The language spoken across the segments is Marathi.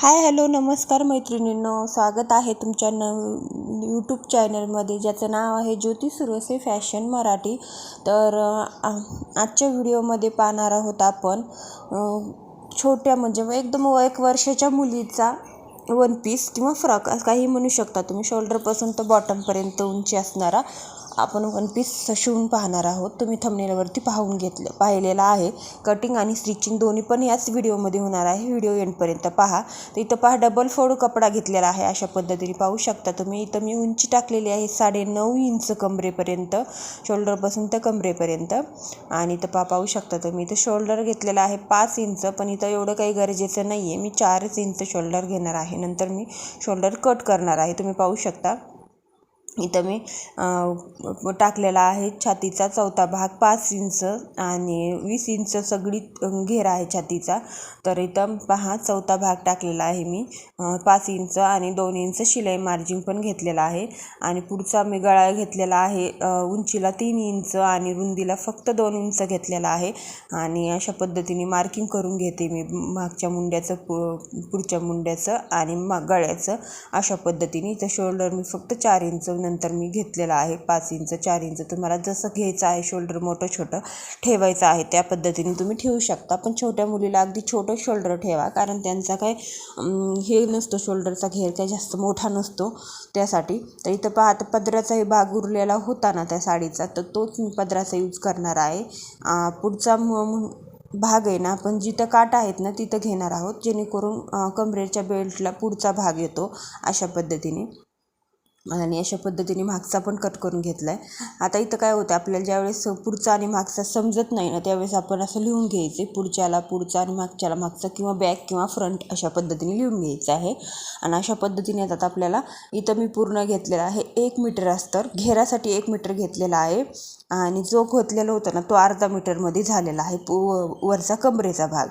हाय हॅलो नमस्कार मैत्रिणींनो. स्वागत आहे तुमच्या न यूट्यूब चॅनलमध्ये ज्याचं नाव आहे ज्योती सुरसे फॅशन मराठी. तर आजच्या व्हिडिओमध्ये पाहणार आहोत आपण छोट्या म्हणजे एकदम व- एक वर्षाच्या मुलीचा वन पीस किंवा फ्रॉक काही म्हणू शकता तुम्ही. शोल्डरपासून तर बॉटमपर्यंत उंची असणारा आपण वन पीस शिवून पाहणार आहोत. तुम्ही थंबनेलवरती पाहून घेतलं पाहिलेलं आहे. कटिंग आणि स्टिचिंग दोन्ही पण याच व्हिडिओमध्ये होणार आहे. व्हिडिओ एंडपर्यंत पहा. तर इथं पहा डबल फोड कपडा घेतलेला आहे. अशा पद्धतीने पाहू शकता तुम्ही. इथं मी उंची टाकलेली आहे साडे नऊ इंच कमरेपर्यंत शोल्डरपासून तर कमरेपर्यंत. आणि इथं पा पाहू शकता तुम्ही. इथं शोल्डर घेतलेला आहे पाच इंच पण इथं एवढं काही गरजेचं नाही आहे मी चारच इंच शोल्डर घेणार आहे. नंतर मी शोल्डर कट करणार आहे. तुम्ही पाहू शकता. इथं मी टाकलेला आहे छातीचा चौथा भाग पाच इंच आणि वीस इंच सगळी घेरा आहे छातीचा. तर इथं पहा चौथा भाग टाकलेला आहे मी. पाच इंच आणि दोन इंच शिलाई मार्जिन पण घेतलेला आहे. आणि पुढचा मी गळा घेतलेला आहे उंचीला तीन इंच आणि रुंदीला फक्त दोन इंच घेतलेला आहे. आणि अशा पद्धतीने मार्किंग करून घेते मी मागच्या मुंड्याचं पु पुढच्या मुंड्याचं आणि मा गळ्याचं. अशा पद्धतीने इथं शोल्डर मी फक्त चार इंच नंतर मी घेतलेला आहे. पाच इंच चार इंच तुम्हाला जसं घ्यायचं आहे शोल्डर मोठं छोटं ठेवायचं आहे त्या पद्धतीने तुम्ही ठेवू शकता. पण छोट्या मुलीला अगदी छोटं शोल्डर ठेवा कारण त्यांचा काय हे नसतो शोल्डरचा घेर काय जास्त मोठा नसतो त्यासाठी. तर इथं पहा आता पदराचाही भाग उरलेला होता ना त्या साडीचा तर तोच मी पदराचा यूज करणार आहे. पुढचा भाग आहे ना आपण जिथं काटा आहेत ना तिथं घेणार आहोत. जेणेकरून कमरेच्या बेल्टला पुढचा भाग येतो अशा पद्धतीने. आणि अशा पद्धतीने मागचा पण कट करून घेतला आहे आता इथं काय होतं आपल्याला ज्यावेळेस पुढचा आणि मागचा समजत नाही ना त्यावेळेस आपण असं लिहून घ्यायचे पुढच्याला पुढचा आणि मागच्याला मागचा किंवा बॅक किंवा फ्रंट अशा पद्धतीने लिहून घ्यायचं आहे. आणि अशा पद्धतीने आता आपल्याला इथं मी पूर्ण घेतलेला आहे. एक मीटर अस्तर घेरासाठी एक मीटर घेतलेला आहे. आणि जो खोतलेला होता ना तो अर्धा मीटरमध्ये झालेला आहे पू वरचा कमरेचा भाग.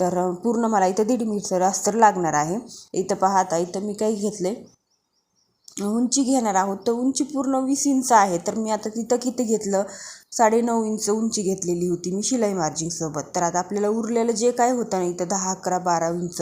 तर पूर्ण मला इथं दीड मीटर अस्तर लागणार आहे. इथं पाहता इथं मी काही घेतलं आहे उंची घेणार आहोत. तर उंची पूर्ण वीस इंच आहे. तर मी आता तिथं किती घेतलं? साडे नऊ इंच उंची घेतलेली होती मी शिलाई मार्जिंगसोबत तर आता आपल्याला उरलेलं जे काय होतं ना इथं दहा अकरा बारा इंच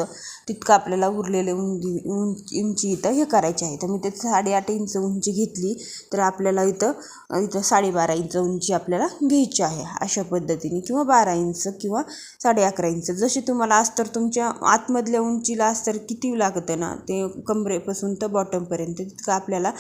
तितकं आपल्याला उरलेले उंची उंची उंची इथं हे करायची आहे. तर मी ते साडेआठ इंच उंची घेतली. तर आपल्याला इथं इथं साडेबारा इंच उंची आपल्याला घ्यायची आहे अशा पद्धतीने. किंवा बारा इंच किंवा साडे अकरा इंच. जसे तुम्हाला अस्तर तुमच्या आतमधल्या उंचीला अस्तर किती लागतं ना ते कमरेपासून तर बॉटमपर्यंत तितकं आपल्याला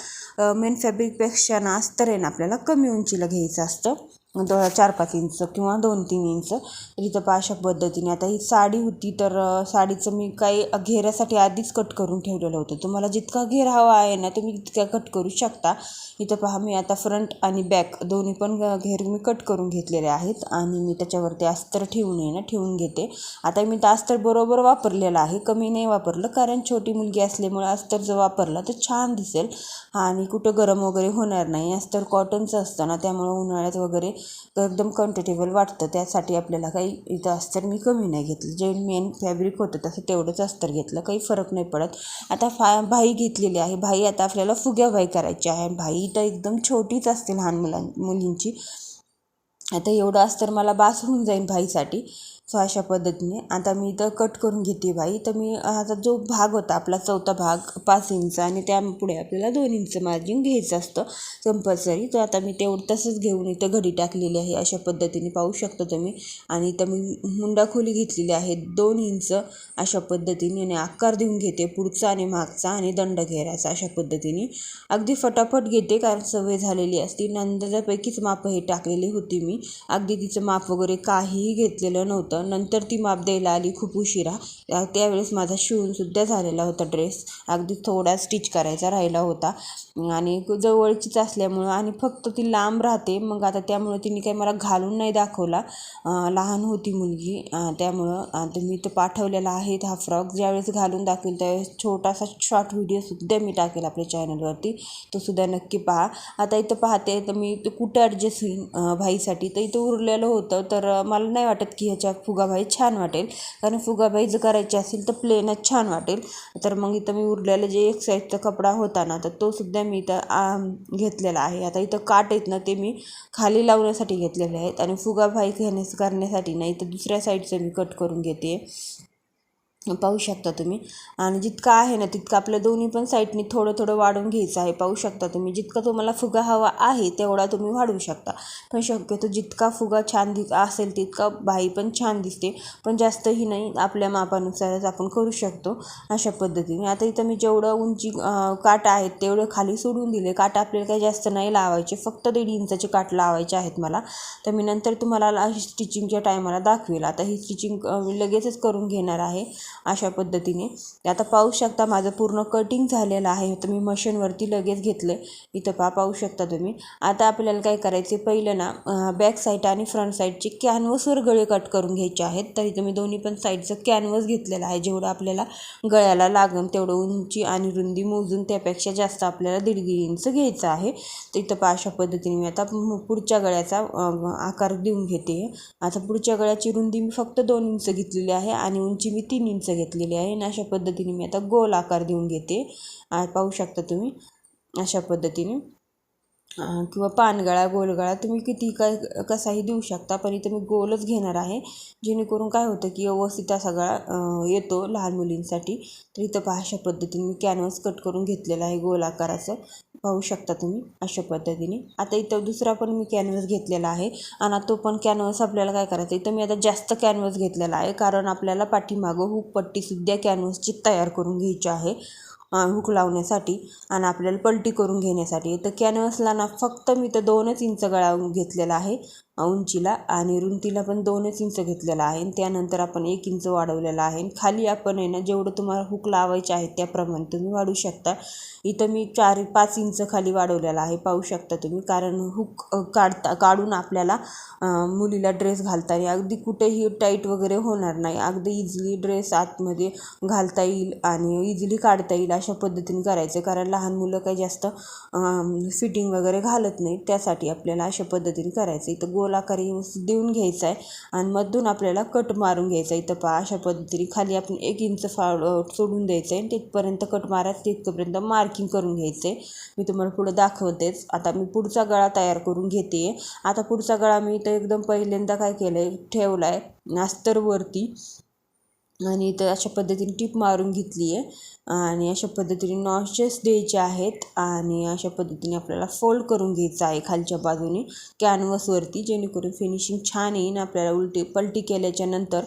मेन फॅब्रिकपेक्षा ना अस्तर आहे ना आपल्याला कमी उंचीला घ्यायचं असतं. दो चार पाच इंच किंवा दोन तीन इंच. तर इथं पहा अशा पद्धतीने. आता ही साडी होती तर साडीचं मी काही घेऱ्यासाठी आधीच कट करून ठेवलेलं होतं. तुम्हाला जितका घेर हवा आहे ना तुम्ही तितका कट करू शकता. इथं पहा मी आता फ्रंट आणि बॅक दोन्ही पण घेर मी कट करून घेतलेले आहेत. आणि मी त्याच्यावरती अस्तर ठेवून आहे ना ठेवून घेते. आता मी तर अस्तर बरोबर वापरलेलं आहे. कमी नाही वापरलं कारण छोटी मुलगी असल्यामुळे अस्तर जर वापरला तर छान दिसेल. आणि कुठं गरम वगैरे होणार नाही. अस्तर कॉटनचं असतं ना त्यामुळं उन्हाळ्यात वगैरे एकदम कम्फर्टेबल वाटतं. त्यासाठी आपल्याला काही इथं अस्तर मी कमी नाही घेतलं. जे मेन फॅब्रिक होतं तसं तेवढंच अस्तर घेतलं. काही फरक नाही पडत. आता फा भाई घेतलेली आहे. भाई आता आपल्याला फुग्या भाई करायची आहे. भाई तर एकदम छोटीच असते लहान मुलां मुलींची. आता एवढं अस्तर मला बास होऊन जाईल भाईसाठी. सो अशा पद्धतीने. आता मी इथं कट करून घेते बाई. तर मी आता जो भाग होता आपला चौथा भाग पाच इंच आणि त्यापुढे आपल्याला दोन इंच मार्जिन घ्यायचं असतं. कंपल्सरी तर आता मी तेवढं तसंच घेऊन इथं घडी टाकलेली आहे. अशा पद्धतीने पाहू शकता तुम्ही. आणि इथं मी मुंडा खोली घेतलेली आहे. दोन इंच अशा पद्धतीने आणि आकार देऊन घेते. पुढचा आणि मागचा आणि दंड घेरायचा अशा पद्धतीने. अगदी फटाफट घेते कारण सवय झालेली असती. नंतरपैकीच माप हे टाकलेली होती मी. अगदी तिचं माप वगैरे काहीही घेतलेलं नव्हतं. नंतर ती माप द्यायला आली खूप उशिरा. त्यावेळेस माझा शिवूनसुद्धा झालेला होता ड्रेस. अगदी थोडा स्टिच करायचा राहिला होता. आणि जवळचीच असल्यामुळं आणि फक्त ती लांब राहते. मग आता त्यामुळं तिने काही मला घालून नाही दाखवला. लहान होती मुलगी. त्यामुळं आता मी तर पाठवलेला आहे हा फ्रॉक. ज्यावेळेस घालून दाखवेल त्यावेळेस छोटासा शॉर्ट व्हिडिओसुद्धा मी टाकेल आपल्या चॅनलवरती. तो सुद्धा नक्की पहा. आता इथं पाहते तर मी कुठं ॲडजस्ट होईन भाईसाठी. तर इथं उरलेलं होतं. तर मला नाही वाटत की ह्याच्या फुगाबाई छान वाटेल. कारण फुगाबाई जर करायची असेल तर प्लेनच छान वाटेल. तर मग इथं मी उरलेलं जे एक साईजचा कपडा होता ना तर तो सुद्धा मी इथं घेतलेला आहे. आता इथं काट आहेत ना ते मी खाली लावण्यासाठी घेतलेले आहेत. आणि फुगाबाई घेण्यास करण्यासाठी नाही इथं दुसऱ्या साईडचं मी कट करून घेते. पाहू शकता तुम्ही. आणि जितका आहे ना तितकं आपल्या दोन्ही पण साईडनी थोडं थोडं वाढवून घ्यायचं आहे. पाहू शकता तुम्ही. जितका तुम्हाला फुगा हवा आहे तेवढा तुम्ही वाढवू शकता. पण शक्यतो जितका फुगा छान दिस असेल तितका बाई पण छान दिसते. पण जास्तही नाही आपल्या मापानुसारच आपण करू शकतो अशा पद्धतीने. आता इथं मी जेवढं उंची काट आहेत तेवढं खाली सोडून दिले. काट आपल्याला काही जास्त नाही लावायचे. फक्त दीड इंचाचे काट लावायचे आहेत मला. तर मी नंतर तुम्हाला स्टिचिंगच्या टायमाला दाखवेल. आता ही स्टिचिंग लगेचच करून घेणार आहे. अशा पद्धतीने. आता पाहू शकता माझं पूर्ण कटिंग झालेलं आहे. तर मी मशीनवरती लगेच घेतलं आहे इथं पा पाहू शकता तुम्ही. आता आपल्याला काय करायचे पहिलं ना बॅक साईड आणि फ्रंट साईडचे कॅनव्हसवर गळे कट करून घ्यायचे आहेत. तर इथं मी दोन्ही पण साईडचं कॅनव्हस घेतलेलं आहे. जेवढं आपल्याला गळ्याला लागेल तेवढं उंची आणि रुंदी मोजून त्यापेक्षा जास्त आपल्याला दीड दीड इंच घ्यायचं आहे. तर इथं पा अशा पद्धतीने मी आता पुढच्या गळ्याचा आकार देऊन घेते. आता पुढच्या गळ्याची रुंदी मी फक्त दोन इंच घेतलेली आहे आणि उंची मी तीन इंच घेतलेली आहे आणि अशा पद्धतीने मी आता गोल आकार देऊन घेते. पाहू शकता तुम्ही. अशा पद्धतीने. किंवा पानगळा गोलगळा तुम्ही किती काय कसाही देऊ शकता पण इथं मी गोलच घेणार आहे. जेणेकरून काय होतं की व्यवस्थित असा गळा येतो लहान मुलींसाठी. तर इथं पहा अशा पद्धतीने मी कॅनव्हस कट करून घेतलेला आहे गोल आकाराचं. पाहू शकता तुम्ही अशा पद्धतीने. आता इथं दुसरा पण मी कॅनव्हस घेतलेला आहे आणि तो पण कॅनव्हस आपल्याला काय करायचं इथं मी आता जास्त कॅनव्हस घेतलेला आहे कारण आपल्याला पाठीमागं हुक पट्टीसुद्धा कॅनव्हसची तयार करून घ्यायची आहे हुक लावण्यासाठी आणि आपल्याला पलटी करून घेण्यासाठी. तर कॅनव्हसला ना फक्त मी तर दोनच इंच गळा घेतलेला आहे. उंचीला आणि रुंदीला पण दोनच इंच घेतलेला आहे. आणि त्यानंतर आपण एक इंच वाढवलेला आहे. खाली आपण आहे ना जेवढं तुम्हाला हुक लावायचे आहे त्याप्रमाणे तुम्ही वाढू शकता. इथं मी चार पाच इंच खाली वाढवलेला आहे. पाहू शकता तुम्ही. कारण हुक काढता काढून आपल्याला मुलीला ड्रेस घालताना अगदी कुठेही टाईट वगैरे होणार नाही. अगदी इझिली ड्रेस आतमध्ये घालता येईल आणि इझिली काढता येईल अशा पद्धतीने करायचं. कारण लहान मुलं काही जास्त फिटिंग वगैरे घालत नाही त्यासाठी आपल्याला अशा पद्धतीने करायचं. इथं गोल आकार देऊन घ्यायचा आहे आणि मधून आपल्याला कट मारून घ्यायचा आहे इथं पहा अशा पद्धतीने खाली आपण एक इंच फाळ सोडून द्यायचं आहे तिथपर्यंत कट मारायचं तिथपर्यंत मार्किंग करून घ्यायचं आहे मी तुम्हाला पुढं दाखवतेच. आता मी पुढचा गळा तयार करून घेते आता पुढचा गळा मी इथं एकदम पहिल्यांदा काय केलं आहे ठेवला आहे अस्तरवरती आणि तर अशा पद्धतीने टीप मारून घेतली आहे आणि अशा पद्धतीने नॉशेस द्यायचे आहेत आणि अशा पद्धतीने आपल्याला फोल्ड करून घ्यायचं आहे खालच्या बाजूने कॅनव्हसवरती जेणेकरून फिनिशिंग छान येईन. आपल्याला उलटी पलटी केल्याच्यानंतर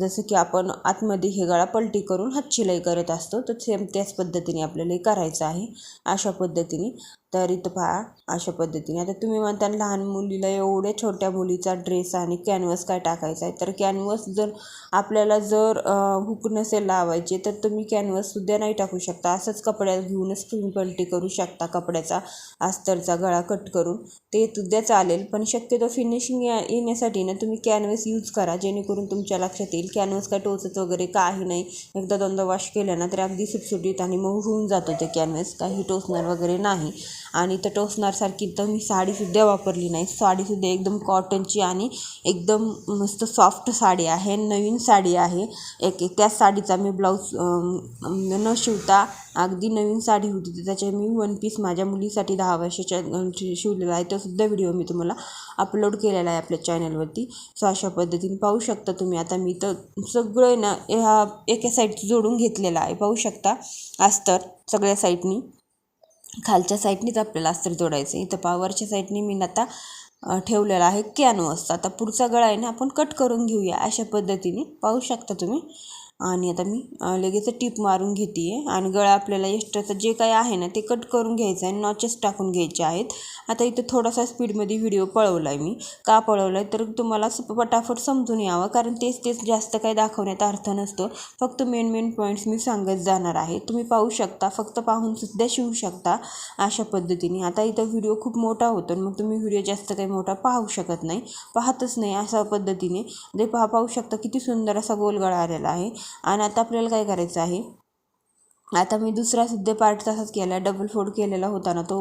जसं की आपण आतमध्ये हे गळा पलटी करून हातशिलाई करत असतो तर सेम त्याच पद्धतीने आपल्याला हे करायचं आहे. अशा पद्धतीने तर इथं पहा अशा पद्धतीने. आता तुम्ही म्हणता लहान मुलीला एवढ्या छोट्या मुलीचा ड्रेस आणि कॅनव्हस काय टाकायचा आहे? तर कॅनव्हस जर आपल्याला जर हुक नसेल लावायचे तर तुम्ही कॅनव्हससुद्धा नाही टाकू शकता. असंच कपड्यात घेऊनच तुम्ही पलटी करू शकता कपड्याचा अस्तरचा गळा कट करून. ते सुद्धा चालेल पण शक्यतो फिनिशिंग येण्यासाठी ना तुम्ही कॅनव्हस यूज करा. जेणेकरून तुमच्या लक्षात येईल कॅनव्हस काय टोचत वगैरे काही नाही. एकदा दोनदा वॉश केलं ना तर अगदी सुटसुटीत आणि मग होऊन जातो ते कॅनव्हस काही टोचणार वगैरे नाही. आणि तर टोचणारसारखी तर मी साडीसुद्धा वापरली नाही. साडीसुद्धा एकदम कॉटनची आणि एकदम मस्त सॉफ्ट साडी आहे. नवीन साडी आहे. एक एक त्याच साडीचा मी ब्लाऊज न शिवता अगदी नवीन साडी होती. तर त्याच्या मी वन पीस माझ्या मुलीसाठी दहा वर्षाच्या शिवलेला आहे. तोसुद्धा व्हिडिओ मी तुम्हाला अपलोड केलेला आहे आपल्या चॅनलवरती सो अशा पद्धतीने पाहू शकता तुम्ही. आता मी तर सगळं ना ह्या एका साईड जोडून घेतलेला आहे. पाहू शकता. अस्तर सगळ्या साईडनी खालच्या साईडनीच आपल्याला अस्तर जोडायचं इथं पावरच्या साईडनी मी आता ठेवलेला आहे कॅनव्हस आता पुढचा गळा आहे ना आपण कट करून घेऊया. अशा पद्धतीने पाहू शकता तुम्ही. आणि आता मी लगेच टीप मारून घेते आहे आणि गळा आपल्याला एक्स्ट्राचं जे काही आहे ना ते कट करून घ्यायचं आहे. नॉचेस टाकून घ्यायचे आहेत. आता इथं थोडासा स्पीडमध्ये व्हिडिओ पळवला आहे मी. का पळवला आहे तर तुम्हाला पटाफट समजून यावं. कारण तेच तेच जास्त काही दाखवण्यात अर्थ नसतो. फक्त मेन मेन पॉईंट्स मी सांगत जाणार आहे. तुम्ही पाहू शकता. फक्त पाहून सुद्धा शिवू शकता अशा पद्धतीने. आता इथं व्हिडिओ खूप मोठा होतो मग तुम्ही व्हिडिओ जास्त काही मोठा पाहू शकत नाही. पाहतच नाही अशा पद्धतीने. जे पहा पाहू शकता किती सुंदर असा गोलगळा आलेला आहे. आणि आता आपल्याला काय करायचं आहे? आता मी दुसरासुद्धा पार्ट तसाच केला आहे डबल फोल्ड केलेला होता ना तो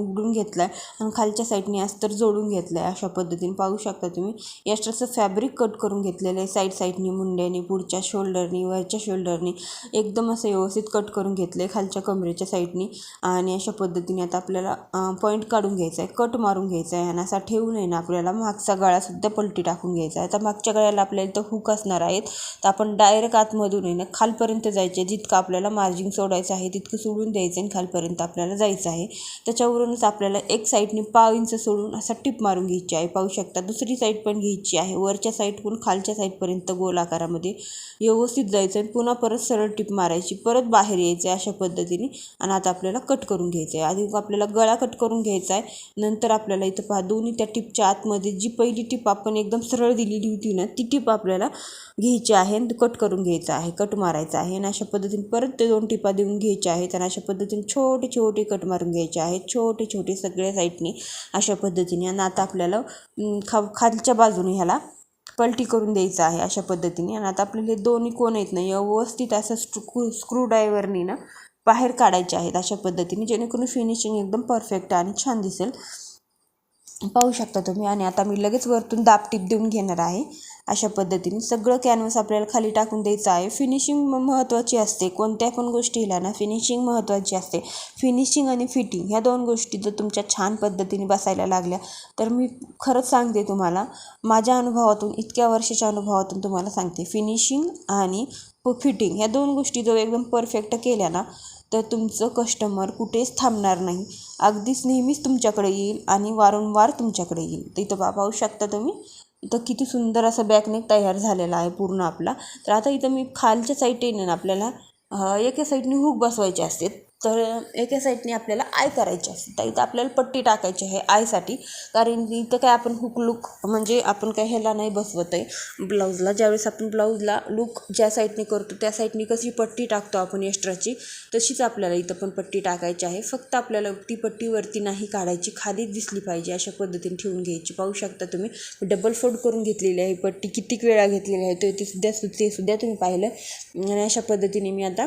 उघडून घेतला आहे आणि खालच्या साईडने अस्तर जोडून घेतलं आहे अशा पद्धतीने. पाहू शकता तुम्ही एक्स्ट्राचं फॅब्रिक कट करून घेतलेलं आहे. साईड साईडनी मुंड्यानी पुढच्या शोल्डरनी वरच्या शोल्डरनी एकदम असं व्यवस्थित कट करून घेतलं आहे खालच्या कमरेच्या साईडनी आणि अशा पद्धतीने आता आपल्याला पॉईंट काढून घ्यायचा आहे कट मारून घ्यायचा आहे आणि असा ठेवू नये ना आपल्याला मागचा गळासुद्धा पलटी टाकून घ्यायचा आहे. आता मागच्या गळ्याला आपल्याला तर हुक असणार आहेत. तर आपण डायरेक्ट आतमधून आहे ना खालपर्यंत जायचे जितकं आपल्याला मार्जिन सोडायचं आहे तितकं सोडून द्यायचं आणि खालपर्यंत आपल्याला जायचं आहे. त्याच्यावरूनच आपल्याला एक साईडने पाव इंच सोडून असा टिप मारून घ्यायची आहे. पाहू शकता दुसरी साईड पण घ्यायची आहे. वरच्या साईडकडून खालच्या साईडपर्यंत गोल आकारामध्ये व्यवस्थित जायचं आणि पुन्हा परत सरळ टिप मारायची परत बाहेर यायचं आहे अशा पद्धतीने आणि आता आपल्याला कट करून घ्यायचं आहे. आधी आपल्याला गळा कट करून घ्यायचा आहे. नंतर आपल्याला इथं पहा दोन्ही त्या टिपच्या आतमध्ये जी पहिली टिप आपण एकदम सरळ दिलेली होती ना ती टिप आपल्याला घ्यायची आहे आणि कट करून घ्यायचं आहे कट मारायचं आहे आणि अशा पद्धतीने परत ते दोन टिप देऊन घ्यायच्या आहेत आणि अशा पद्धतीने छोटे छोटे कट मारून घ्यायचे आहेत. छोटे छोटे सगळ्या साईडने अशा पद्धतीने आणि आता आपल्याला खा खालच्या बाजूने ह्याला पलटी करून द्यायचं आहे अशा पद्धतीने. आणि आता आपल्याला दोन्ही कोण येत नाही व्यवस्थित असं स्क्रू स्क्रूड्रायव्हरनी ना बाहेर काढायचे आहेत अशा पद्धतीने जेणेकरून फिनिशिंग एकदम परफेक्ट आणि छान दिसेल. पाहू शकता तुम्ही. आणि आता मी लगेच वरतून दाब टीप देऊन घेणार आहे. अशा पद्धतीने सगळं कॅनव्हस आपल्याला खाली टाकून द्यायचं आहे. फिनिशिंग महत्त्वाची असते. कोणत्या पण गोष्टीला ना फिनिशिंग महत्त्वाची असते. फिनिशिंग आणि फिटिंग ह्या दोन गोष्टी जर तुमच्या छान पद्धतीने बसायला लागल्या तर मी खरंच सांगते तुम्हाला माझ्या अनुभवातून इतक्या वर्षाच्या अनुभवातून तुम्हाला सांगते. फिनिशिंग आणि फिटिंग ह्या दोन गोष्टी जर एकदम परफेक्ट केल्या ना तर तुमचं कस्टमर कुठेच थांबणार नाही. अगदीच नेहमीच तुमच्याकडे येईल आणि वारंवार तुमच्याकडे येईल. तर इथं बा पाहू शकता तुम्ही? इथं किती सुंदर असा बॅकनेक तयार झालेला आहे पूर्ण आपला. तर आता इथं मी खालच्या साईडने ना आपल्याला एका साईडने हुक बसवायचे असतात. तर एका साईडने आपल्याला आय करायची असते. तर इथं आपल्याला पट्टी टाकायची आहे आयसाठी कारण इथं काय आपण हुक लुक म्हणजे आपण काय ह्याला नाही बसवत आहे ब्लाऊजला ज्यावेळेस आपण ब्लाऊजला लुक ज्या साईडने करतो त्या साईडने कशी पट्टी टाकतो आपण एक्स्ट्राची तशीच आपल्याला इथं पण पट्टी टाकायची आहे. फक्त आपल्याला ती पट्टीवरती नाही काढायची खाली दिसली पाहिजे अशा पद्धतीने ठेवून घ्यायची. पाहू शकता तुम्ही डबल फोल्ड करून घेतलेली आहे. पट्टी कितीक वेळा घेतलेली आहे ते सुद्धा ते सुद्धा तुम्ही पाहिलं. आणि अशा पद्धतीने मी आता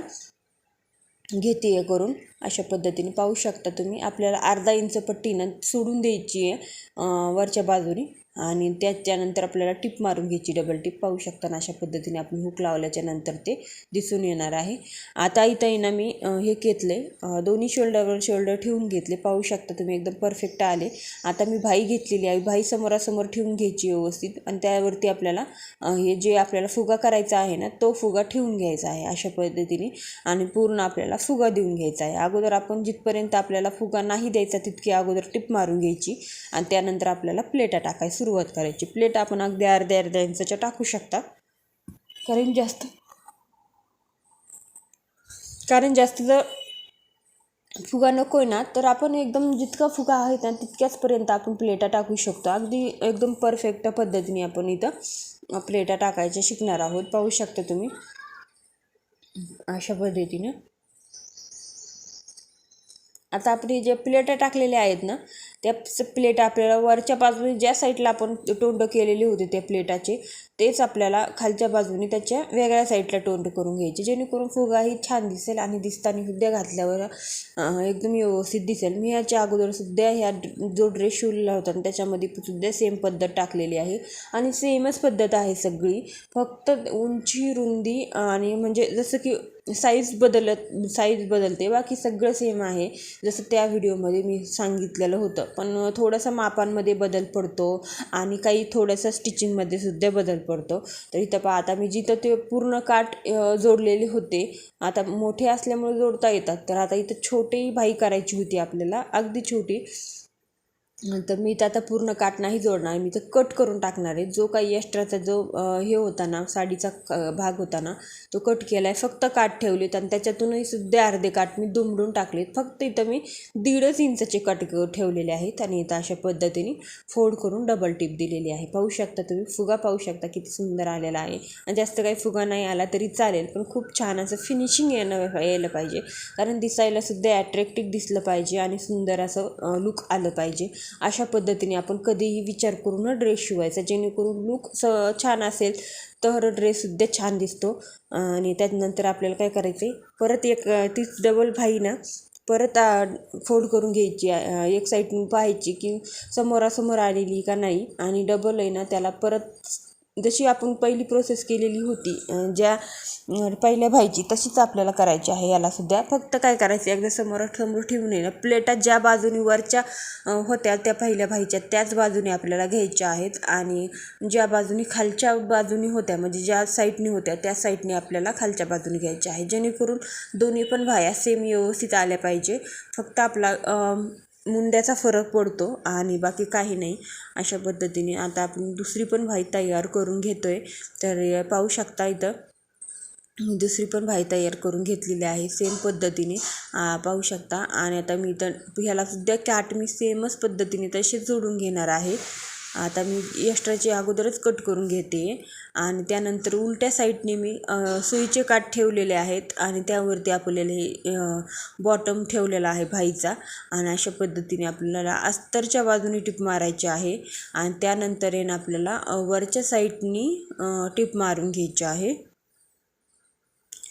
घेते आहे करून. अशा पद्धतीने पाहू शकता तुम्ही. आपल्याला अर्धा इंच पट्टीनं सोडून द्यायची आहे वरच्या बाजूने. आणि त्याच्यानंतर आपल्याला टिप मारून घ्यायची डबल टिप पाहू शकता अशा पद्धतीने आपण हुक लावल्याच्या नंतर ते दिसून येणार आहे. आता इथं ना मी हे घेतले. दोन्ही शोल्डरवर शोल्डर ठेवून घेतले. पाहू शकता तुम्ही एकदम परफेक्ट आले. आता मी भाई घेतलेली आहे. भाई समोरासमोर ठेवून घ्यायची व्यवस्थित. आणि त्यावरती आपल्याला हे जे आपल्याला फुगा करायचा आहे ना तो फुगा ठेवून घ्यायचा आहे अशा पद्धतीने. आणि पूर्ण आपल्याला फुगा देऊन घ्यायचा आहे. अगोदर आपण जिथपर्यंत आपल्याला फुगा नाही द्यायचा तितकी अगोदर टिप मारून घ्यायची. आणि त्यानंतर आपल्याला प्लेटा टाकायची सुरुवात करायची. प्लेट आपण अगदी अर्ध्या अर्ध्या इंचाच्या टाकू शकता. कारण जास्त कारण जास्त जर फुगा नको आहे ना तर आपण एकदम जितका फुगा आहे ना तितक्याचपर्यंत आपण प्लेटा टाकू शकतो. अगदी एकदम परफेक्ट पद्धतीने आपण इथं प्लेटा टाकायच्या शिकणार आहोत. पाहू शकता तुम्ही. अशा पद्धतीनं. आता आपली जे प्लेटा टाकलेल्या आहेत ना त्या प्लेट आपल्याला वरच्या बाजूने ज्या साईडला आपण तोंड केलेले होते त्या प्लेटाचे तेच आपल्याला खालच्या बाजूने त्याच्या वेगळ्या साईडला तोंड करून घ्यायचे जेणेकरून फुगाही छान दिसेल आणि दिसताना सुद्धा घातल्यावर एकदम व्यवस्थित दिसेल. मी याच्या अगोदर सुद्धा ह्या जो ड्रेस शिवलेला होता ना त्याच्यामध्ये सुद्धा सेम पद्धत टाकलेली आहे. आणि सेमच पद्धत आहे सगळी. फक्त उंची रुंदी आणि म्हणजे जसं की साईज बदलत साईज बदलते. बाकी सगळं सेम आहे. जसं त्या व्हिडिओमध्ये मी सांगितलेलं होतं. पण थोडासा मापांमध्ये बदल पडतो आणि काही थोडंसं स्टिचिंगमध्ये सुद्धा बदल पडतो. तर इथं पहा आता मी जिथं ते पूर्ण काठ जोडलेले होते आता मोठे असल्यामुळे जोडता येतात. तर आता इथं छोटेही भाई करायची होती आपल्याला. अगदी छोटी. तर मी तर आता पूर्ण काट नाही जोडणार मी तर कट करून टाकणार आहे. जो काही एक्स्ट्राचा जो हे होता ना साडीचा भाग होता ना तो कट केला आहे फक्त काट ठेवलेत आणि त्याच्यातूनही सुद्धा अर्धे काट मी दुमडून टाकलेत. फक्त इथं मी दीडच इंचाचे कट ठेवलेले आहेत आणि इथं अशा पद्धतीने फोड करून डबल टिप दिलेली आहे. पाहू शकता तुम्ही फुगा पाहू शकता किती सुंदर आलेला आहे. आणि जास्त काही फुगा नाही आला तरी चालेल पण खूप छान असं फिनिशिंग येणं यायला पाहिजे. कारण दिसायला सुद्धा ॲट्रॅक्टिव्ह दिसलं पाहिजे आणि सुंदर असं लुक आलं पाहिजे. अशा पद्धतीने आपण कधीही विचार करून ड्रेस शिवायचा. जेणेकरून लूक स छान असेल तर ड्रेससुद्धा छान दिसतो. आणि त्यानंतर आपल्याला काय करायचं आहे परत एक तीच डबल भाई ना परत फोल्ड करून घ्यायची. एक साईडून पाहायची की समोरासमोर आलेली का नाही. आणि डबल आहे ना त्याला परत जशी आपण पहिली प्रोसेस केलेली होती ज्या पहिल्या भाईची तशीच आपल्याला करायची आहे. यालासुद्धा फक्त काय करायचं? एकदा समोर समोर ठेवून येणं. ना प्लेटा ज्या बाजूनी वरच्या होत्या त्या पहिल्या भाईच्या त्याच बाजूने आपल्याला घ्यायच्या आहेत. आणि ज्या बाजूनी खालच्या बाजूने होत्या म्हणजे ज्या साईडने होत्या त्या साईडने आपल्याला खालच्या बाजूने घ्यायच्या आहे. जेणेकरून दोन्ही पण भाया सेम व्यवस्थित आल्या पाहिजे. फक्त आपला मुंड्याचा फरक पडतो आणि बाकी काही नाही अशा पद्धतीने. आता आपण दुसरी पण भाई तयार करून घेतो आहे तर पाहू शकता इथं. दुसरी पण भाई तयार करून घेतलेली आहे सेम पद्धतीने. पाहू शकता. आणि आता मी तर ह्यालासुद्धा कॅट मी सेमच पद्धतीने तसेच जोडून घेणार आहे. आता मी एक्स्ट्राचे अगोदरच कट करून घेते. आणि त्यानंतर उलट्या साईडने मी सुईचे काठ ठेवलेले आहेत आणि त्यावरती आपल्याला हे बॉटम ठेवलेला आहे भाईचा. आणि अशा पद्धतीने आपल्याला अस्तरच्या बाजूने टिप मारायची आहे. आणि त्यानंतर येणं आपल्याला वरच्या साईडनी टिप मारून घ्यायची आहे.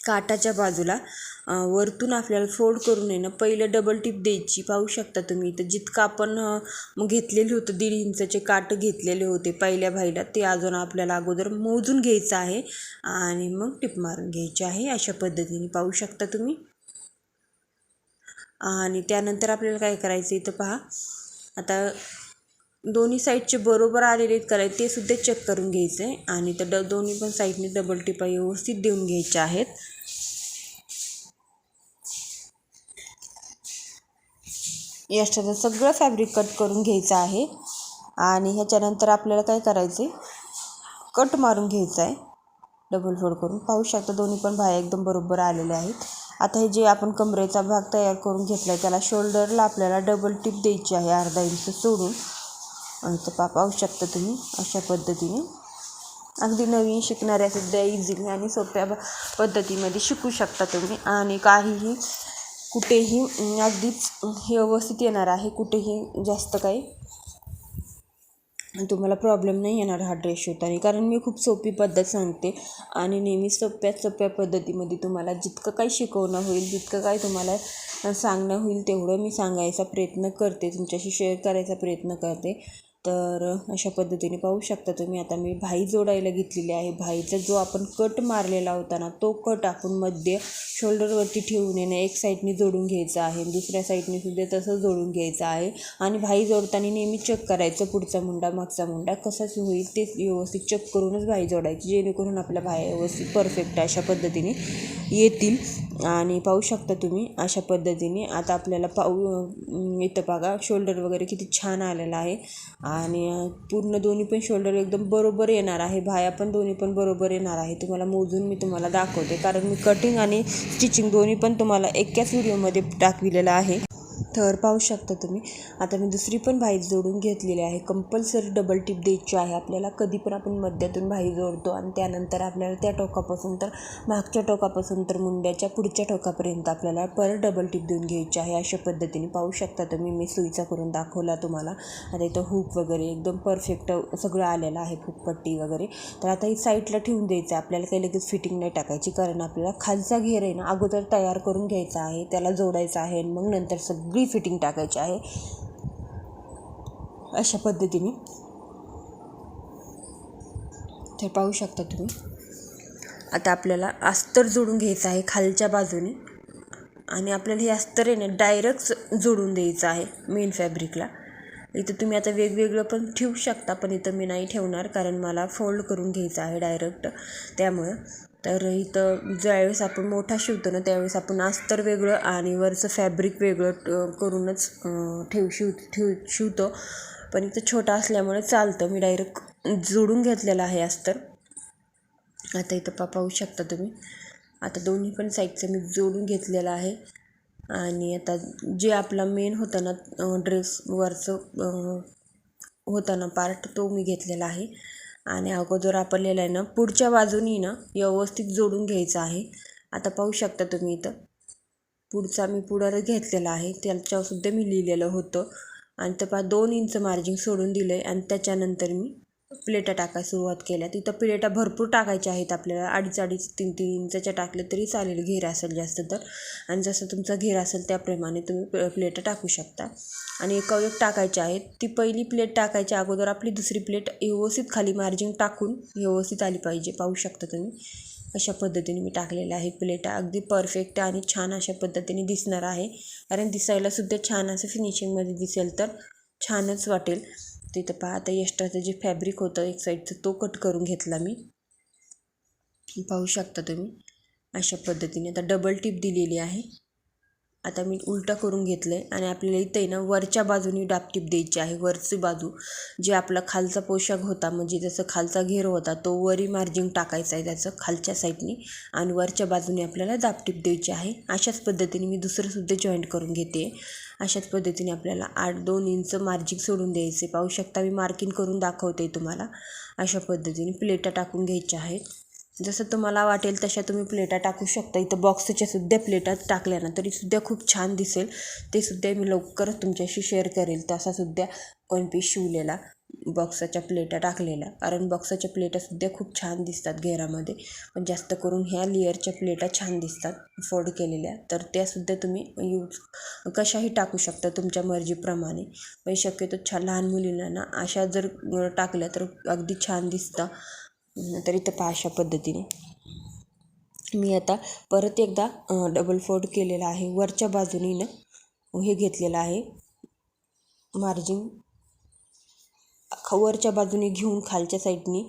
काठाच्या बाजूला वरतून आपल्याला फोल्ड करून आहे ना पहिलं डबल टिप द्यायची. पाहू शकता तुम्ही इथं जितकं आपण मग घेतलेले होतं दीड इंचाचे काट घेतलेले होते पहिल्या भाईला ते अजून आपल्याला अगोदर मोजून घ्यायचं आहे आणि मग टिप मारून घ्यायची आहे अशा पद्धतीने. पाहू शकता तुम्ही? आणि त्यानंतर आपल्याला काय करायचं इथं पहा. आता दोन्ही साईडचे बरोबर आलेले आहेत करायचे ते सुद्धा चेक करून घ्यायचं आहे आणि तर ड दोन्ही पण साईडने डबल टिपा व्यवस्थित देऊन घ्यायच्या आहेत. एक्स्ट्राचं सगळं फॅब्रिक कट करून घ्यायचं आहे. आणि ह्याच्यानंतर आपल्याला काय करायचं आहे कट मारून घ्यायचं आहे. डबल फोल्ड करून. पाहू शकता दोन्ही पण भाया एकदम बरोबर आलेले आहेत. आता हे जे आपण कमरेचा भाग तयार करून घेतला आहे त्याला शोल्डरला आपल्याला डबल टिप द्यायची आहे अर्धा इंच सोडून. तर पा पाहू शकता तुम्ही अशा पद्धतीने. अगदी नवीन शिकणाऱ्यासुद्धा इझिली आणि सोप्या पद्धतीमध्ये शिकू शकता तुम्ही. आणि काहीही कुठेही अगदीच हे व्यवस्थित येणार आहे. कुठेही जास्त काही तुम्हाला प्रॉब्लेम नाही येणार हा ड्रेस शिवताना कारण मी खूप सोपी पद्धत सांगते आणि नेहमी सोप्यात सोप्या पद्धतीमध्ये तुम्हाला जितकं काही शिकवणं होईल जितकं काही तुम्हाला सांगणं होईल तेवढं मी सांगायचा प्रयत्न करते. तुमच्याशी शेअर करायचा प्रयत्न करते. तर अशा पद्धतीने पाहू शकता तुम्ही. आता मी भाई जोडायला घेतलेली आहे. भाईचा जो आपण कट मारलेला होता ना तो कट आपण मध्य शोल्डरवरती ठेवून येणं एक साईडने जोडून घ्यायचा आहे. दुसऱ्या साईडने सुद्धा तसं जोडून घ्यायचं आहे. आणि भाई जोडताना नेहमी चेक करायचं पुढचा मुंडा मागचा मुंडा कसाच होईल ते व्यवस्थित चेक करूनच भाई जोडायची जेणेकरून आपल्या भाई व्यवस्थित परफेक्ट अशा पद्धतीने येतील. आणि पाहू शकता तुम्ही अशा पद्धतीने. आता आपल्याला पाहू इथं बघा शोल्डर वगैरे किती छान आलेला आहे. आणि पूर्ण दोन्ही पण शोल्डर एकदम बरोबर येणार आहे. भाया पण दोन्ही पण बरोबर येणार आहे. तुम्हाला मोजून मी तुम्हाला दाखवते. कारण मी कटिंग आणि स्टिचिंग दोन्ही पण तुम्हाला एकाच व्हिडिओमध्ये टाकविलेलं आहे. थर पाहू शकता तुम्ही. आता मी दुसरी पण भाई जोडून घेतलेली आहे. कंपल्सरी डबल टिप द्यायची आहे. आपल्याला कधी पण आपण मध्यातून भाई जोडतो आणि त्यानंतर आपल्याला त्या टोकापासून तर मागच्या टोकापासून तर मुंड्याच्या पुढच्या टोकापर्यंत आपल्याला पर डबल टिप देऊन घ्यायची आहे. अशा पद्धतीने पाहू शकता तुम्ही. मी सुईचा करून दाखवला तुम्हाला. आता इथं हूक वगैरे एकदम परफेक्ट सगळं आलेलं आहे. हुकपट्टी वगैरे. तर आता ही साईडला ठेवून द्यायचं आहे. आपल्याला काही लगेच फिटिंग नाही टाकायची कारण आपल्याला खालचा घेर आहे ना अगोदर तयार करून घ्यायचा आहे. त्याला जोडायचा आहे आणि मग नंतर सगळं फिटिंग टाकायची आहे. अशा पद्धतीने. तर पाहू शकता तुम्ही. आता आपल्याला अस्तर जोडून घ्यायचं आहे खालच्या बाजूने. आणि आपल्याला हे अस्तर आहे ना डायरेक्ट जोडून द्यायचं आहे मेन फॅब्रिकला इथं तुम्ही आता वेगवेगळं पण ठेवू शकता पण इथं मी नाही ठेवणार कारण मला फोल्ड करून घ्यायचं आहे डायरेक्ट त्यामुळं तर इथं ज्यावेळेस आपण मोठा शिवतो ना त्यावेळेस आपण अस्तर वेगळं आणि वरचं फॅब्रिक वेगळं करूनच ठेव शिव ठेव शिवतो. पण इथं छोटा असल्यामुळे चालतं. मी डायरेक्ट जोडून घेतलेलं आहे अस्तर. आता इथं पा पाहू शकता तुम्ही. आता दोन्ही पण साईडचं मी जोडून घेतलेलं आहे. आणि आता जे आपला मेन होता ना ड्रेसवरचं होता ना पार्ट तो मी घेतलेला आहे. आणि अगोदर आपल्याला आहे ना पुढच्या बाजूनी ना व्यवस्थित जोडून घ्यायचं आहे. आता पाहू शकता तुम्ही इथं. पुढचा मी पुढार घेतलेला आहे. त्याच्यावरसुद्धा मी लिहिलेलं होतं. आणि तर पहा दोन इंच मार्जिन सोडून दिलं आहे आणि त्याच्यानंतर मी प्लेटा टाकायला सुरुवात केल्या. तिथं प्लेटा भरपूर टाकायच्या आहेत आपल्याला. अडीच अडीच तीन तीन इंचाच्या टाकल्या तरी चालेल. घेर असेल जास्त तर. आणि जसं तुमचा घेर असेल त्याप्रमाणे तुम्ही प्लेटा टाकू शकता. आणि एका एक टाकायच्या आहेत. ती पहिली प्लेट टाकायच्या अगोदर आपली दुसरी प्लेट व्यवस्थित खाली मार्जिन टाकून व्यवस्थित आली पाहिजे. पाहू शकता तुम्ही अशा पद्धतीने मी टाकलेल्या आहे प्लेटा. अगदी परफेक्ट आणि छान अशा पद्धतीने दिसणार आहे. कारण दिसायलासुद्धा छान असं फिनिशिंगमध्ये दिसेल तर छानच वाटेल. तिथं पहा आता एक्स्ट्राचं जे फॅब्रिक होतं एक साईडचं तो कट करून घेतला मी. पाहू शकता तुम्ही अशा पद्धतीने. आता डबल टिप दिलेली आहे. आता मी उलटा करून घेतलं आहे आणि आपल्याला इथे ना वरच्या बाजूने डापटीप द्यायची आहे. वरची बाजू जे आपला खालचा पोशाख होता म्हणजे जसं खालचा घेर होता तो वरी मार्जिंग टाकायचा आहे त्याचं खालच्या साईडनी आणि वरच्या बाजूने आपल्याला दापटीप द्यायची आहे. अशाच पद्धतीने मी दुसरंसुद्धा जॉईंट करून घेते. अशाच पद्धतीने आपल्याला आठ दोन इंच मार्जिन सोडून द्यायचे. पाहू शकता मी मार्किंग करून दाखवते तुम्हाला. अशा पद्धतीने प्लेटा टाकून घ्यायच्या आहेत. जसं तुम्हाला वाटेल तशा तुम्ही प्लेटा टाकू शकता. इथं बॉक्सच्या सुद्धा प्लेटा टाकल्या ना तरीसुद्धा खूप छान दिसेल. ते सुद्धा मी लवकरच तुमच्याशी शेअर करेल. तसासुद्धा वन पीस शिवलेला बॉक्साच्या प्लेटा टाकलेल्या. कारण बॉक्साच्या प्लेटासुद्धा खूप छान दिसतात घेरामध्ये. पण जास्त करून ह्या लेअरच्या प्लेटा छान दिसतात फोल्ड केलेल्या. तर त्यासुद्धा तुम्ही यूज कशाही टाकू शकता तुमच्या मर्जीप्रमाणे. पण शक्यतो छान लहान मुलींना ना अशा जर टाकल्या तर अगदी छान दिसतं तरी तर पहा अशा पद्धतीने. मी आता परत एकदा डबल फोल्ड केलेला आहे. वरच्या बाजूने ना हे घेतलेलं आहे. मार्जिन वरच्या बाजूने घेऊन खालच्या साईडनी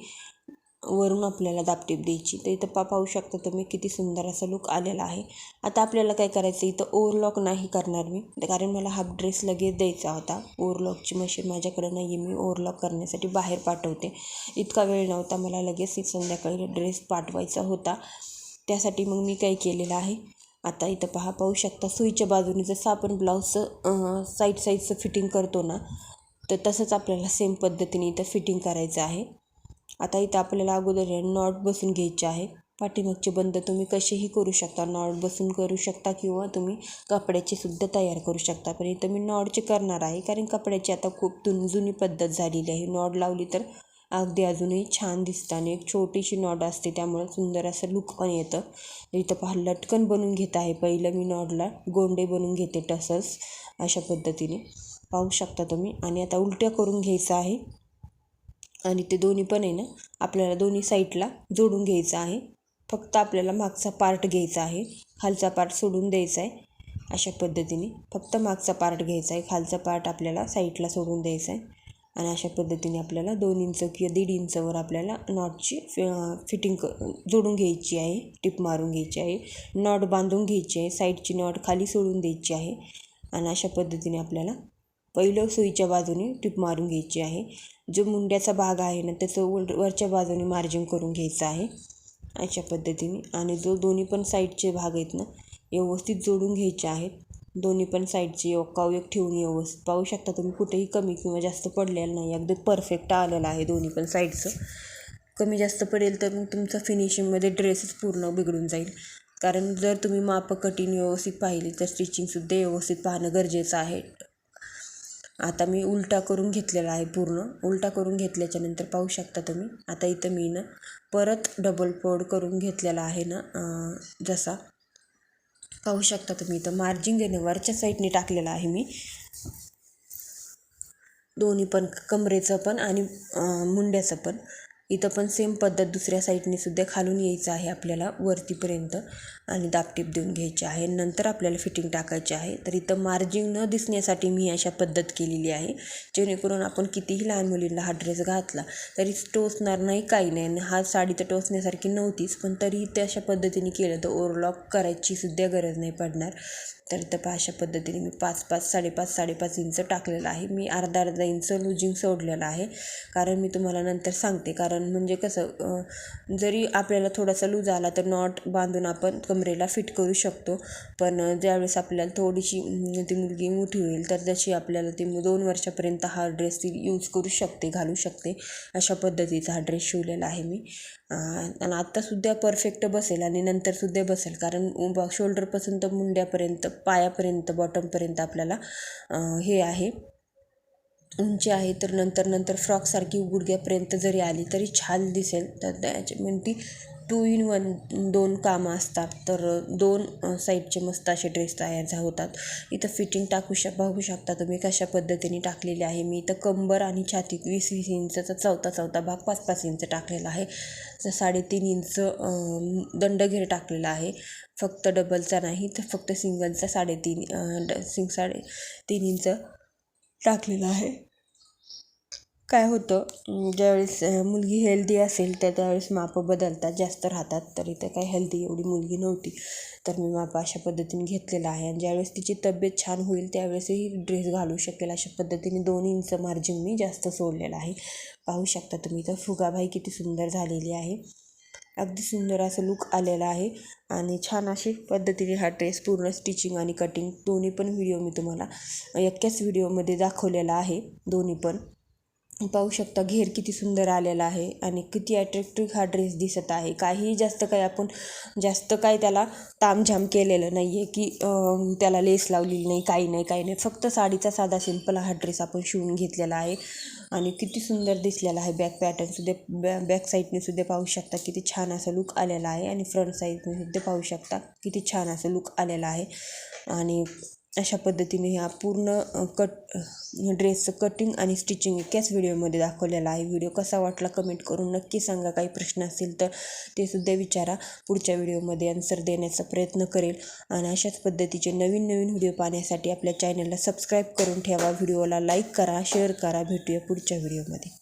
वरून आपल्याला दापटीप द्यायची. तर इथं पा पाहू शकता तुम्ही किती सुंदर असा लुक आलेला आहे. आता आपल्याला काय करायचं इथं ओव्हरलॉक नाही करणार मी. कारण मला हाफ ड्रेस लगेच द्यायचा होता. ओव्हरलॉकची मशीन माझ्याकडे नाही आहे मी ओव्हरलॉक करण्यासाठी बाहेर पाठवते. इतका वेळ नव्हता मला लगेच संध्याकाळी ड्रेस पाठवायचा होता. त्यासाठी मग मी काय केलेलं आहे आता इथं पहा पाहू शकता. सुईच्या बाजूने जसं आपण ब्लाऊजचं साईड साईडचं फिटिंग करतो ना तर तसंच आपल्याला सेम पद्धतीने इथं फिटिंग करायचं आहे. आता इथं आपल्याला अगोदर नॉट बसून घ्यायचे आहे. पाठीमागचे बंद तुम्ही कसेही करू शकता. नॉट बसून करू शकता किंवा तुम्ही कपड्याचे सुद्धा तयार करू शकता. पण इथं मी नॉडचे करणार आहे कारण कपड्याची आता खूप तुन जुनी पद्धत झालेली आहे. नॉड लावली तर अगदी अजूनही छान दिसतं आणि एक छोटीशी नॉड असते. त्यामुळं सुंदर असं लुक पण येतं. इथं पहा लटकन बनवून घेत आहे. पहिलं मी नॉडला गोंडे बनवून घेते टसल्स अशा पद्धतीने. पाहू शकता तुम्ही. आणि आता उलट्या करून घ्यायचं आहे. आणि ते दोन्ही पण आहे ना आपल्याला दोन्ही साईडला जोडून घ्यायचं आहे. फक्त आपल्याला मागचा पार्ट घ्यायचा आहे. खालचा पार्ट सोडून द्यायचा आहे. अशा पद्धतीने फक्त मागचा पार्ट घ्यायचा आहे. खालचा पार्ट आपल्याला साईडला सोडून द्यायचा आहे. आणि अशा पद्धतीने आपल्याला दोन इंच किंवा दीड इंचवर आपल्याला नॉटची फि फिटिंग क जोडून घ्यायची आहे. टिप मारून घ्यायची आहे. नॉट बांधून घ्यायची आहे. साईडची नॉट खाली सोडून द्यायची आहे. आणि अशा पद्धतीने आपल्याला पहिलं सुईच्या बाजूने टिप मारून घ्यायची आहे. जो मुंड्याचा भाग आहे ना त्याचं वर वरच्या बाजूने मार्जिन करून घ्यायचं आहे. अशा पद्धतीने. आणि जो दोन्ही पण साईडचे भाग आहेत ना व्यवस्थित जोडून घ्यायचे आहेत. दोन्ही पण साईडचे योकाव ठेवून व्यवस्थित. पाहू शकता तुम्ही कुठेही कमी किंवा जास्त पडलेलं नाही. अगदी परफेक्ट आलेलं आहे दोन्ही पण साईडचं. कमी जास्त पडेल तर मग तुमचं फिनिशिंगमध्ये ड्रेसच पूर्ण बिघडून जाईल. कारण जर तुम्ही माप कटिंग व्यवस्थित पाहिली तर स्टिचिंगसुद्धा व्यवस्थित पाहणं गरजेचं आहे. आता मी उलटा करून घेतलेला आहे पूर्ण. उलटा करून घेतल्याच्या नंतर पाहू शकता तुम्ही. आता इथं मी ना परत डबल फोल्ड करून घेतलेला आहे ना जसा. पाहू शकता तुम्ही इथं. मार्जिन घेणे वरच्या साईडने टाकलेला आहे मी. दोन्ही पण कमरेचं पण आणि मुंड्याचं पण. इथं पण सेम पद्धत दुसऱ्या साईडने सुद्धा खालून यायचं आहे आपल्याला वरतीपर्यंत. आणि दापटीप देऊन घ्यायची आहे. नंतर आपल्याला फिटिंग टाकायची आहे. तर इथं मार्जिंग न दिसण्यासाठी मी अशा पद्धत केलेली आहे. जेणेकरून आपण कितीही लहान मुलींना हा ड्रेस घातला तरी टोचणार नाही काही नाही. आणि हा साडी तर टोचण्यासारखी नव्हतीच पण तरीही ते अशा पद्धतीने केलं. तर ओव्हरलॉक करायची सुद्धा गरज नाही पडणार. तर इथं अशा पद्धतीने मी पाच पाच साडेपाच साडेपाच इंच टाकलेलं आहे. मी अर्धा अर्धा इंच लुजिंग सोडलेलं आहे. कारण मी तुम्हाला नंतर सांगते. कारण म्हणजे कसं जरी आपल्याला थोडासा लूज आला तर नॉट बांधून आपण कमरेला फिट करू शकतो. पण ज्यावेळेस आपल्याला थोडीशी ती मुलगी मोठी होईल तर जशी आपल्याला ती दोन वर्षापर्यंत हा ड्रेस ती यूज करू शकते घालू शकते. अशा पद्धतीचा हा ड्रेस शिवलेला आहे मी. आणि आत्तासुद्धा परफेक्ट बसेल आणि नंतरसुद्धा बसेल. कारण शोल्डरपासून तर मुंड्यापर्यंत पायापर्यंत बॉटमपर्यंत आपल्याला हे आहे. उंची आहे तर नंतर नंतर फ्रॉकसारखी गुडघ्यापर्यंत जरी आली तरी छान दिसेल. तर त्याची म्हणजे टू इन वन दोन कामं असतात तर दोन साईडचे मस्त असे ड्रेस तयार झा होतात. इथं फिटिंग टाकू शक बघू शकता तुम्ही कशा पद्धतीने टाकलेली आहे. मी इथं कंबर आणि छातीत वीस वीस इंचचा चौथा चौथा भाग पाच पाच इंच टाकलेला आहे. तर साडेतीन इंच दंडघेर टाकलेला आहे. फक्त डबलचा नाही तर फक्त सिंगलचा साडेतीन ड सिंग साडे तीन इंच टाकलेला आहे. काय होतं ज्यावेळेस मुलगी हेल्दी असेल तर त्यावेळेस मापं बदलतात. जास्त राहतात तर इथं काय हेल्दी एवढी मुलगी नव्हती. तर मी माप अशा पद्धतीने घेतलेलं आहे. आणि ज्यावेळेस तिची तब्येत छान होईल त्यावेळेसही ड्रेस घालू शकेल. अशा पद्धतीने दोन इंच मार्जिन मी जास्त सोडलेलं आहे. पाहू शकता तुम्ही तर फुगाबाई किती सुंदर झालेली आहे. अगदी सुंदर असं लुक आलेला आहे. आणि छान अशी पद्धतीने हा ड्रेस पूर्ण स्टिचिंग आणि कटिंग दोन्ही पण व्हिडिओ मी तुम्हाला एक्याच व्हिडिओमध्ये दाखवलेला आहे. दोन्ही पण. पाहू शकता घेर किती सुंदर आलेला आहे आणि किती अट्रॅक्टिव्ह हा ड्रेस दिसत आहे. काहीही जास्त काही आपण जास्त काय त्याला तामझाम केलेलं नाही आहे की त्याला लेस लावलेली नाही काही नाही काही नाही. फक्त साडीचा साधा सिंपल हा ड्रेस आपण शिवून घेतलेला आहे. आणि किती सुंदर दिसलेला आहे. बॅक पॅटर्नसुद्धा बॅ बॅक साईडने सुद्धा पाहू शकता किती छान असा लुक आलेला आहे. आणि फ्रंट साईडने सुद्धा पाहू शकता किती छान असं लुक आलेला आहे. आणि अशा पद्धतीने ह्या पूर्ण कट ड्रेसचं कटिंग आणि स्टिचिंग एकाच व्हिडिओमध्ये दाखवलेला आहे. व्हिडिओ कसा वाटला कमेंट करून नक्की सांगा. काही प्रश्न असतील तर ते सुद्धा विचारा. पुढच्या व्हिडिओमध्ये आन्सर देण्याचा प्रयत्न करेल. आणि अशाच पद्धतीचे नवीन नवीन व्हिडिओ पाहण्यासाठी आपल्या चॅनलला सबस्क्राईब करून ठेवा. व्हिडिओला लाईक करा शेअर करा. भेटूया पुढच्या व्हिडिओमध्ये